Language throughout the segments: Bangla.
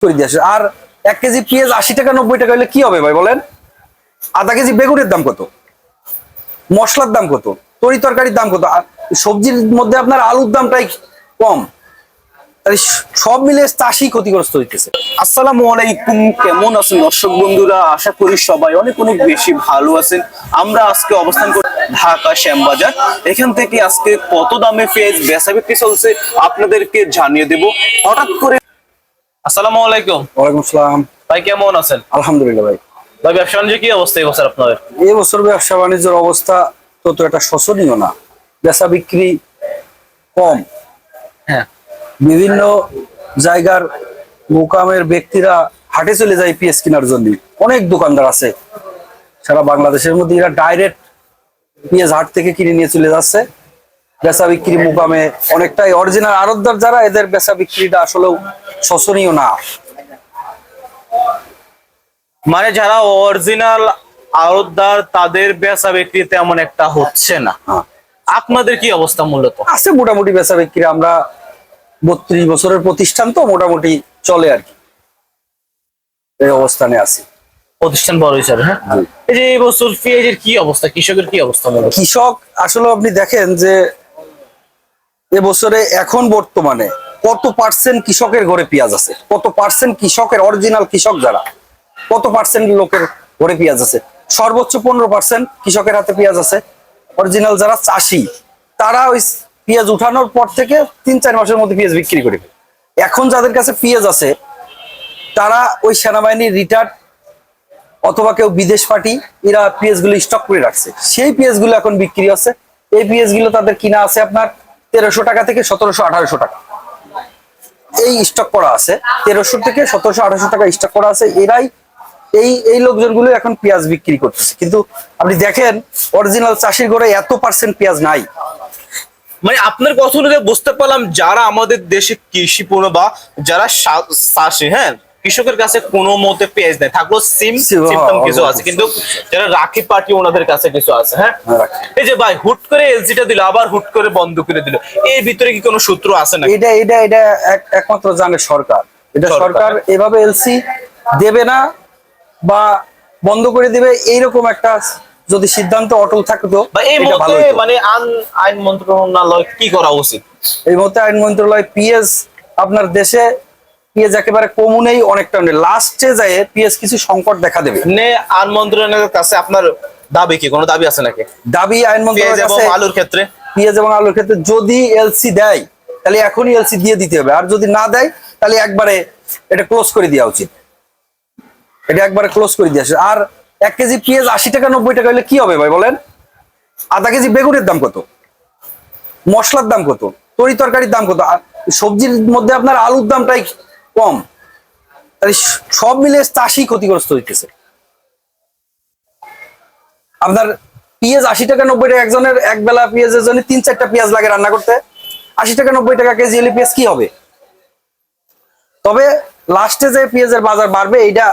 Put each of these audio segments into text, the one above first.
করে দিয়ে আসে। আর এক কেজি পেঁয়াজ আশি টাকা, নব্বই টাকা হলে কি হবে ভাই বলেন? আধা কেজি বেগুনের দাম কত? মশলার দাম কত? তরি তরকারির দাম কত? সবজির মধ্যে আপনার আলুর দামটাই কম। সব মিলে চাষি ক্ষতিগ্রস্ত হইতেছে। আসসালামু আলাইকুম, কেমন আছেন দর্শক বন্ধুরা? আশা করি সবাই অনেক অনেক বেশি ভালো আছেন। আমরা আজকে অবস্থান করি ঢাকা শ্যামবাজার। এখান থেকে আজকে কত দামে পেঁয়াজ বেচা বিক্রি চলছে আপনাদেরকে জানিয়ে দেব। হঠাৎ করে আসসালামু আলাইকুম। ওয়ালাইকুম আসসালাম ভাই কেমন আছেন? আলহামদুলিল্লাহ ভাই। ভাই ব্যবসা বাণিজ্য কি অবস্থা এই বছর আপনাদের? এই বছর ব্যবসা বাণিজ্যের অবস্থা তত একটা শোচনীয় না। বেচা বিক্রি কম। হ্যাঁ। বিভিন্ন জায়গার মোকামের ব্যক্তিরা হাটে চলে যায় পিএস কেনার জন্য। অনেক দোকানদার আছে। সারা বাংলাদেশের মধ্যে এরা ডাইরেক্ট পিএস হাট থেকে কিনে নিয়ে চলে যাচ্ছে। বেচা বিক্রি মোকামে অনেকটাই অরিজিনাল আড়তদার যারা এদের বেচা বিক্রিটা আসলেও শোচনীয় না। মানে যারা অরিজিনাল আড়তদার তাদের বেচা বিক্রি তেমন একটা হচ্ছে না। হ্যাঁ। আপনাদের কি অবস্থা মূলত? আছে মোটামুটি বেচা বিক্রি। আমরা বত্রিশ বছরের প্রতিষ্ঠান তো মোটামুটি চলে আর কি। এই অবস্থানে আছি। প্রতিষ্ঠান বড় হিসাবে হ্যাঁ? এই যে এই বছর পেঁয়াজের কি অবস্থা? কৃষকের কি অবস্থা মূলত? কৃষক আসলে আপনি দেখেন যে এবছরে এখন বর্তমানে কত পার্সেন্ট কৃষকের ঘরে পেঁয়াজ আছে? কত পার্সেন্ট কৃষকের অরিজিনাল কৃষক যারা? কত পার্সেন্ট লোকের ঘরে পেঁয়াজ আছে? সর্বোচ্চ পনেরো পার্সেন্ট কৃষকের হাতে পেঁয়াজ আছে। অরিজিনাল যারা চাষি, তারা ওই পেঁয়াজ উঠানোর পর থেকে তিন চার মাসের মধ্যে পেঁয়াজ বিক্রি করে ফেলে। এখন যাদের কাছে পেঁয়াজ আছে, তারা ওই সেনাবাহিনীর রিটার্ড অথবা কেউ বিদেশ পার্টি, এরা গুলো স্টক করে রাখছে। সেই গুলো এখন বিক্রি হচ্ছে। এই গুলো তাদের কিনা আছে আপনার তেরোশো টাকা থেকে সতেরোশো আঠারোশো টাকা। এই স্টক করা আছে। তেরোশো থেকে সতেরোশো, আঠারোশো টাকা স্টক করা আছে। এরাই এই এই লোকজনগুলো এখন পেঁয়াজ বিক্রি করতেছে। কিন্তু আপনি দেখেন অরিজিনাল চাষির ঘরে এত পার্সেন্ট পেঁয়াজ নাই। মানে আপনার কথা অনুযায়ী বুঝতে পারলাম, যারা আমাদের দেশে কৃষি পণ্য বা যারা চাষি হ্যাঁ? কৃষকের কাছে কোনো মতে পেঁয়াজ নেই। থাকলেও সিম সিম, হ্যাঁ, সিমটম কিছু আছে। কিন্তু যারা রাখি পার্টি ওনাদের কাছে কিছু আছে হ্যাঁ? হ্যাঁ, এই যে ভাই হুট করে এলজিটা দিল আবার হুট করে বন্ধ করে দিল। এর ভিতরে কি কোনো সূত্র আছে না এটা এটা এটা একমাত্র জানে সরকার। এটা সরকার। এভাবে এলসি দেবে না বা বন্ধ করে দেবে এইরকম একটা যদি সিদ্ধান্ত অটল থাকতো বা এই মুহূর্তে মানে আইন আইন মন্ত্রণালয় কি করা উচিত? এই মুহূর্তে আইন মন্ত্রণালয় পিএস আপনার দেশে পিএস একেবারে কমুনেই অনেকটা লাস্টে যায় পিএস কিছু সংকট দেখা দেবে। নে আইন মন্ত্রণালয়ের কাছে আপনার দাবি কি? কোনো দাবি আছে নাকি? দাবি আইন পেঁয়াজ মন্ত্রণালয়ের কাছে আলুর ক্ষেত্রে? পেঁয়াজ এবং আলুর ক্ষেত্রে যদি এলসি দেয় তাহলে এখনই এলসি দিয়ে দিতে হবে। আর যদি না দেয় তাহলে একবারে এটা ক্লোজ করে দেওয়া উচিত। এটা একবারে ক্লোজ করে দিয়ে আর এক কেজি পেঁয়াজ আশি টাকা নব্বই টাকা হলে কি হবে ভাই বলেন? আধা কেজি বেগুনের দাম কত? মশলার দাম কত? তরি তরকারির দাম কত? আর সবজির মধ্যে আপনার আলুর দামটাই কম। তাহলে সব মিলে চাষি ক্ষতিগ্রস্ত হইতেছে। আপনার পেঁয়াজ আশি টাকা নব্বই টাকা, একজনের এক বেলা পেঁয়াজের জন্য তিন চারটা পেঁয়াজ লাগে রান্না করতে। আশি টাকা নব্বই টাকা কেজি হলে পেঁয়াজ কি হবে? তবে লাস্টে যে পেঁয়াজের বাজার বাড়বে, এইটা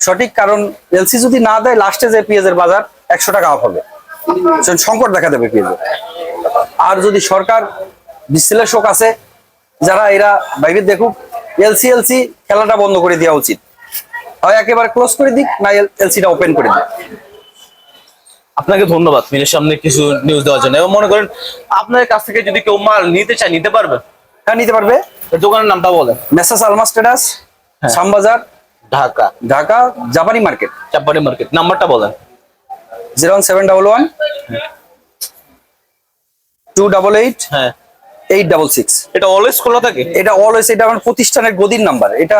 সঠিক, কারণ এলসি যদি না দেয় লাস্টে যে পেঁয়াজের বাজার একশো টাকা অফ হবে। সংকট দেখা দেবে পেঁয়াজের। আর যদি সরকার বিশ্লেষক আছে, যারা এরা বাইরে দেখুক এলসি এলসি খেলাটা বন্ধ করে দেওয়া উচিত। হয় একেবারে ক্লোজ করে দিক না এলসিটা ওপেন করে দিক। আপনাকে ধন্যবাদ মিলের সামনে কিছু নিউজ দেওয়ার জন্য। এবং মনে করেন আপনার কাছ থেকে যদি কেউ মাল নিতে চায় নিতে পারবে? হ্যাঁ নিতে পারবে। দোকানের নামটা বলেন। মেসাস আলমা স্টেটাস হ্যাঁ। শ্যামবাজার ঢাকা। ঢাকা জাপানি মার্কেট। জাপানি মার্কেট। নাম্বারটা বলেন। Zero one seven double one two double eight হ্যাঁ। Eight double six. এটা অলওয়েজ খোলা থাকে? এটা অলওয়েজ এটা আমার প্রতিষ্ঠানের গদির নাম্বার। এটা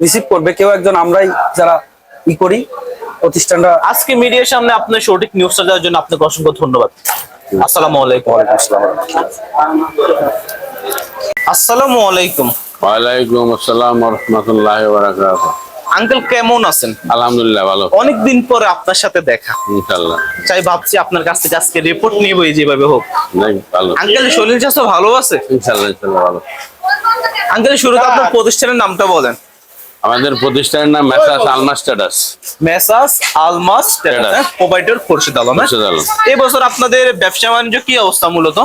রিসিভ করবে কেউ একজন আমরাই যারা ই করি প্রতিষ্ঠানটা আজকে মিডিয়ার সামনে আপনার সঠিক নিউজটা দেওয়ার জন্য আপনাকে অসংখ্য ধন্যবাদ। আসসালামু আলাইকুম। ওয়ালাইকুম আসসালাম আসসালামু আলাইকুম। ওয়ালাইকুম আসসালাম রহমতুল্লাহ বারাকাত আঙ্কেল কেমন আছেন? আলহামদুলিল্লাহ ভালো। অনেকদিন পরে আপনার সাথে দেখা। ইনশাল্লাহ চাই ভাবছি আপনার কাছ থেকে আজকে রিপোর্ট নিবই যেভাবে হোক। নাই ভালো। আঙ্কেল শরীর স্বাস্থ্য ভালো আছে? ইনশাল্লাহ ইনশাল্লাহ ভালো। আঙ্কেল শুরুতে আপনার প্রতিষ্ঠানের নামটা বলেন। আমাদের প্রতিষ্ঠানের নাম Messrs Alma status. Messrs Almas Traders. Provider Khorshed Alam হ্যাঁ? এই বছর আপনাদের ব্যবসা বাণিজ্য কি অবস্থা মূলত?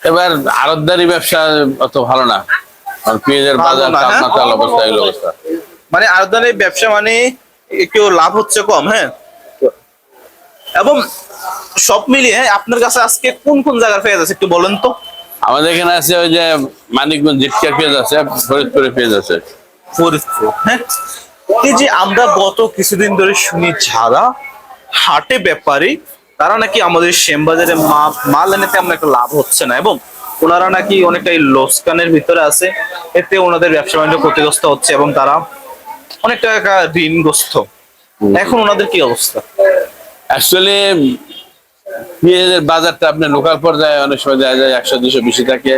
এবার আরতদারি ব্যবসা অত ভালো না। আর পেঁয়াজের বাজার না, হ্যাঁ? অবস্থা এই অবস্থা। মানে আরদানের ব্যবসা মানে একটু লাভ হচ্ছে কম হ্যাঁ? এবং সব মিলিয়ে হ্যাঁ, আপনার কাছে আজকে কোন কোন জায়গার পেঁয়াজ আছে একটু বলেন তো? আমাদের এখানে আছে ওই যে মানিকগঞ্জ জিটকার পেঁয়াজ আছে ফরিদপুরে পেঁয়াজ আছে। ফরিদপুর হ্যাঁ? এই যে আমরা গত কিছুদিন ধরে শুনি যারা হাটে ব্যাপারী তারা নাকি আমাদের শ্যামবাজারে মা- মাল এনে তেমন একটা লাভ হচ্ছে না এবং ওনারা নাকি অনেকটাই লোসকানের ভিতরে আছে এতে ওনাদের ব্যবসা বাণিজ্য ক্ষতিগ্রস্ত হচ্ছে এবং তারা অনেক টাকা ঋণগ্রস্ত। এখন ওনাদের কি অবস্থা? অ্যাকচুয়ালি পেঁয়াজের বাজারটা আপনার লোকাল পর্যায়ে অনেক সময় দেখা যায় একশো দুশো বেশি থাকে।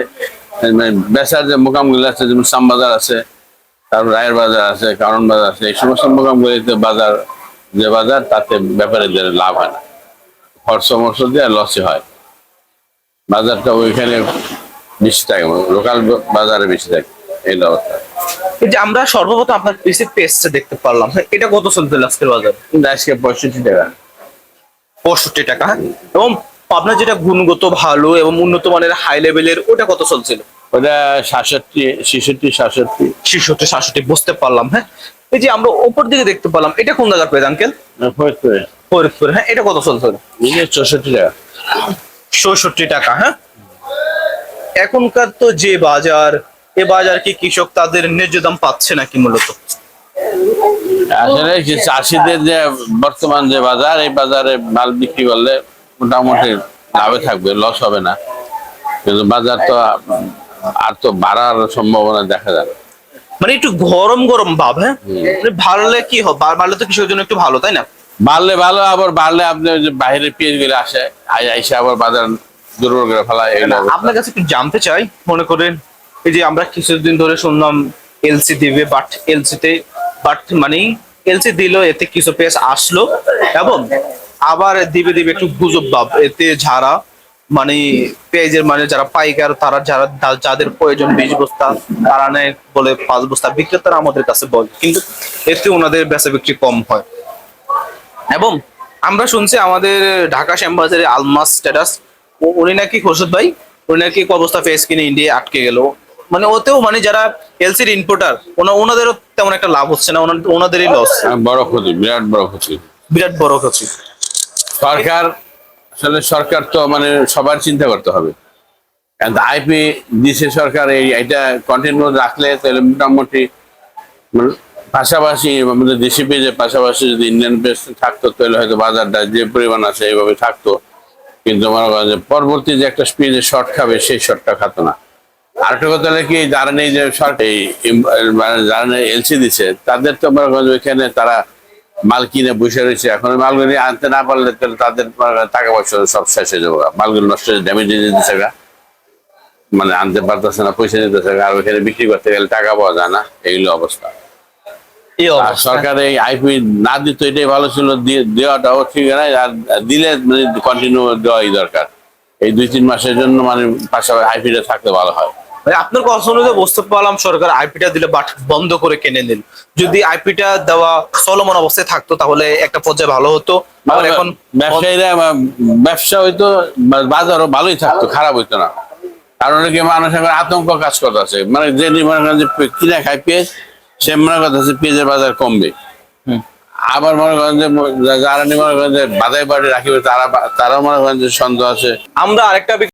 মানে বেচার যে মোকামগুলো আছে যেমন বাজার আছে তারপর রায়ের বাজার আছে কারণ বাজার আছে এই সমস্ত মোকামগুলিতে বাজার যে বাজার তাতে ব্যাপারে ব্যাপারীদের লাভ হয় না। খরচ মরচ দিয়ে লসই হয়। বাজারটা ওইখানে বেশি থাকে লোকাল বাজারে বেশি থাকে। এই অবস্থা এই যে আমরা সর্বপ্রথম আপনার পিসি পেস্টটা দেখতে পারলাম। হ্যাঁ, এটা কত চলছে আজকের বাজারে? আজকে পঁয়ষট্টি টাকা। পঁয়ষট্টি টাকা হ্যাঁ? এবং আপনার যেটা গুণগত ভালো এবং উন্নত মানের হাই লেভেলের ওটা কত চলছিল? ওটা সাতষট্টি ছেষট্টি সাতষট্টি। ছেষট্টি সাতষট্টি বুঝতে পারলাম হ্যাঁ? এই যে আমরা ওপর দিকে দেখতে পারলাম এটা কোন জায়গার পেজ আঙ্কেল ফরিদপুরে। ফরিদপুর হ্যাঁ এটা কত চলছিল? চৌষট্টি টাকা। চৌষট্টি টাকা হ্যাঁ? এখনকার তো যে বাজার এ বাজার কি কৃষক তাদের ন্যায্য দাম পাচ্ছে নাকি মূলত? আসলে চাষিদের যে বর্তমান যে বাজার এই বাজারে মাল বিক্রি করলে মোটামুটি লাভে থাকবে লস হবে না। কিন্তু বাজার তো আর তো বাড়ার সম্ভাবনা দেখা না। মানে একটু গরম গরম ভাব হ্যাঁ? মানে বাড়লে কি হবে বাড়লে তো কৃষকের জন্য একটু ভালো তাই না? বাড়লে ভালো আবার বাড়লে আপনি বাইরের পেঁয়াজগুলো আসে আই- আইসে আবার বাজার দুর্বল করে ফেলায় আপনার কাছে একটু জানতে চাই মনে করেন এই যে আমরা কিছুদিন ধরে শুনলাম এলসি দিবে বাট এলসিতে বাট মানে এলসি দিল, এতে কিছু পেস আসলো, এবং আবার দিবে দিবে একটু গুজব ভাব, এতে যারা মানে পেঁয়াজের মানে যারা পাইকার, তারা যারা যাদের প্রয়োজন বিশ বস্তা, তারা নেয় বলে পাঁচ বস্তা বিক্রেতারা আমাদের কাছে বলে, কিন্তু এতে ওনাদের বেচা বিক্রি কম হয়। এবং আমরা শুনছি আমাদের ঢাকা শ্যামবাজারে আলমাস স্ট্যাটাস উনি নাকি খোরশেদ ভাই, উনি নাকি অবস্থা ফেস কিনে ইন্ডিয়া আটকে গেল। মানে ওতেও মানে যারা এলসির ইম্পোর্টার ওনাদেরও তেমন একটা লাভ হচ্ছে না ওনা- ওনাদেরই লস বড় ক্ষতি বিরাট বড় ক্ষতি। বিরাট বড় ক্ষতি। সরকার আসলে সরকার তো মানে সবার চিন্তা করতে হবে। আইপি দিছে সরকার এই এটা কন্টিনিউ রাখলে তাহলে মোটামুটি মানে পাশাপাশি আমাদের দেশি পেজের পাশাপাশি যদি ইন্ডিয়ান পেজ থাকতো তাহলে হয়তো বাজারটা যে পরিমাণ আছে এইভাবে থাকতো। কিন্তু যে পরবর্তী যে একটা স্পিডে শর্ট খাবে সেই শর্টটা খাতো না। আরেকটা কথা হলো কি যারা নেই যে ইম- মানে যারা এলসি দিছে তাদের তো ওইখানে তারা মাল কিনে বসে রয়েছে। এখন মালগুলি আনতে না পারলে তাদের টাকা পয়সা সব শেষ হয়ে যাবে। মালগুলো নষ্ট হয়ে ড্যামেজ হয়ে যেতেছে মানে আনতে পারতেছে না পয়সা নিতেছে গা। আর ওইখানে বিক্রি করতে গেলে টাকা পাওয়া যায় না এইগুলো অবস্থা। সরকার এই আইপি না দিত এটাই ভালো ছিল দেওয়াটাও ঠিক নাই আর দিলে মানে কন্টিনিউ দেওয়াই দরকার। এই দুই তিন মাসের জন্য মানে পাশাপাশি আইপিটা থাকলে ভালো হয়। মানে আপনার কথা অনুযায়ী বুঝতে পারলাম সরকার আইপিটা দিলে বাট বন্ধ করে কিনে নিল। যদি আইপিটা দেওয়া চলমান অবস্থায় থাকতো তাহলে একটা পর্যায়ে ভালো হতো। আর এখন ব্যবসায়ীরা ব্যবসা হইতো বাজারও ভালোই থাকতো খারাপ হইতো না। কারণ অনেকে মানুষ এখন আতঙ্ক কাজ করতেছে। মানে যে মনে করেন যে কিনা খায় পেঁয়াজ সে মনে করতেছে পেঁয়াজের বাজার কমবে। আবার মনে করেন যে যারা মনে করেন যে বাদাই বাড়ি রাখিবে তারা তারাও মনে করেন যে সন্দেহ আছে। আমরা আরেকটা